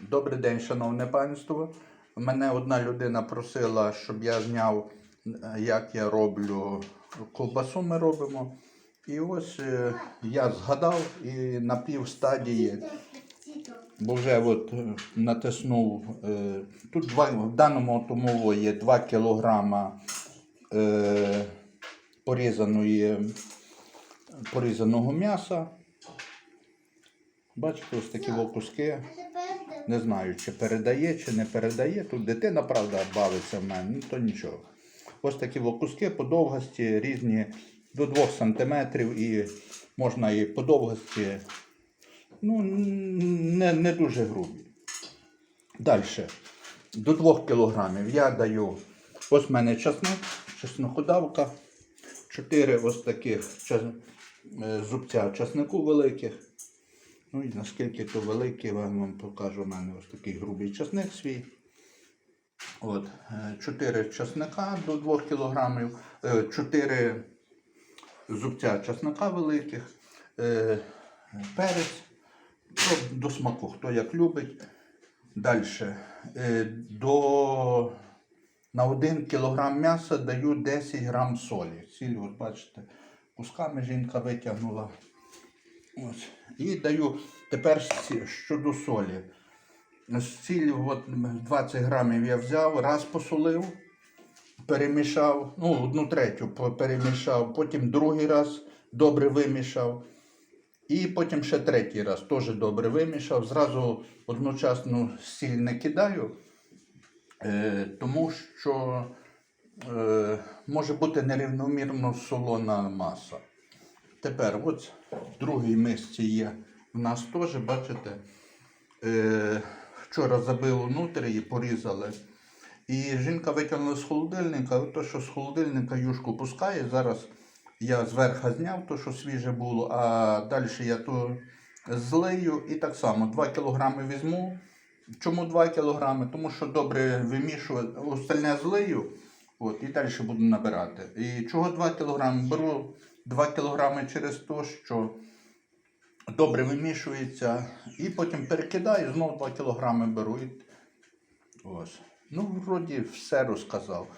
Добрий день, шановне панство. Мене одна людина просила, щоб я зняв, е, як я роблю ковбасу. Ми робимо. І ось е, я згадав і на півстадії, бо вже от е, натиснув. Тут два, в даному автомову є 2 кілограма е, порізаної, порізаного м'яса. Бачите, ось такі куски. Не знаю, чи передає, чи не передає. Тут дитина, правда, бавиться в мене, ну то нічого. Ось такі вокуски по довгості різні до 2 см і можна і по довгості. Ну, не, не дуже грубі. Далі. До 2 кг я даю. Ось в мене часник, чесноходавка. 4 ось таких е, зубця часнику великих. Ну і наскільки то великий, я вам покажу у мене ось такий грубий часник свій. От, 4 часника до 2 кг, 4 зубця часника великих, е, перець то до смаку, хто як любить. Далі. До, на 1 кг м'яса даю 10 грам солі. Сіль, от бачите, кусками жінка витягнула. Ось. І даю тепер щодо солі. Сіль от 20 грамів я взяв, раз посолив, перемішав, ну, одну третю перемішав, потім другий раз добре вимішав. І потім ще третій раз теж добре вимішав. Зразу одночасно сіль не кидаю, е, тому що е, може бути нерівномірно солона маса. Тепер, от в другій мисці є в нас теж, бачите, е, вчора забили внутрі і порізали. І жінка витягнула з холодильника, то, що з холодильника юшку пускає. Зараз я зверху зняв то, що свіже було, а далі я то злию і так само 2 кг візьму. Чому 2 кг? Тому що добре вимішувати, остальне злию. От, і далі буду набирати. І чого 2 кг? Беру 2 кг через те, що добре вимішується, і потім перекидаю, знову 2 кг беру. І... Ось. Ну, вроді все розказав.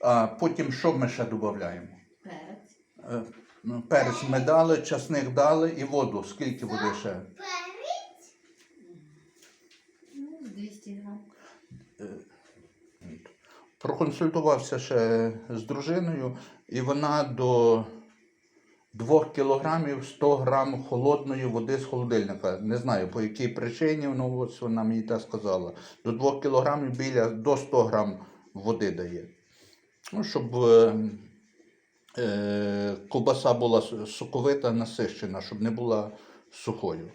А потім що ми ще додаємо? Перець. Е, ну, Перець ми дали, часник дали і воду. Скільки буде ще? Ну, 200 грам. Проконсультувався ще з дружиною, і вона до 2 кілограмів 100 грам холодної води з холодильника. Не знаю по якій причині, ну ось вона мені так сказала. До 2 кілограмів біля до 100 грам води дає. Ну, щоб е, е, ковбаса була соковита, насищена, щоб не була сухою.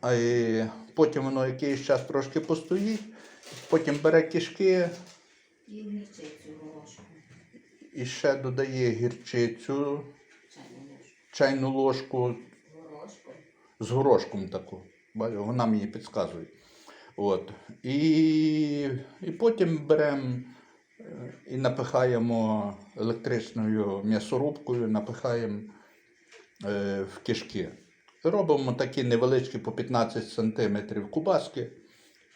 А і потім воно якийсь час трошки постоїть, потім бере кишки І. і ще додає гірчицю, Чайну ложку. з горошком таку. Вона мені підказує. От. І, і потім беремо е, і напихаємо електричною м'ясорубкою, напихаємо е, в кишки. Робимо такі невеличкі по 15 см кубаски,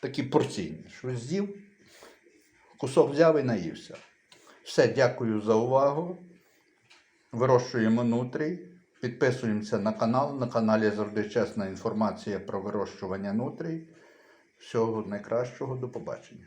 такі порційні. Що з'їв, кусок взяв і наївся. Все, дякую за увагу. Вирощуємо нутрій. Підписуємося на канал. На каналі завжди чесна інформація про вирощування нутрій. Всього найкращого, до побачення.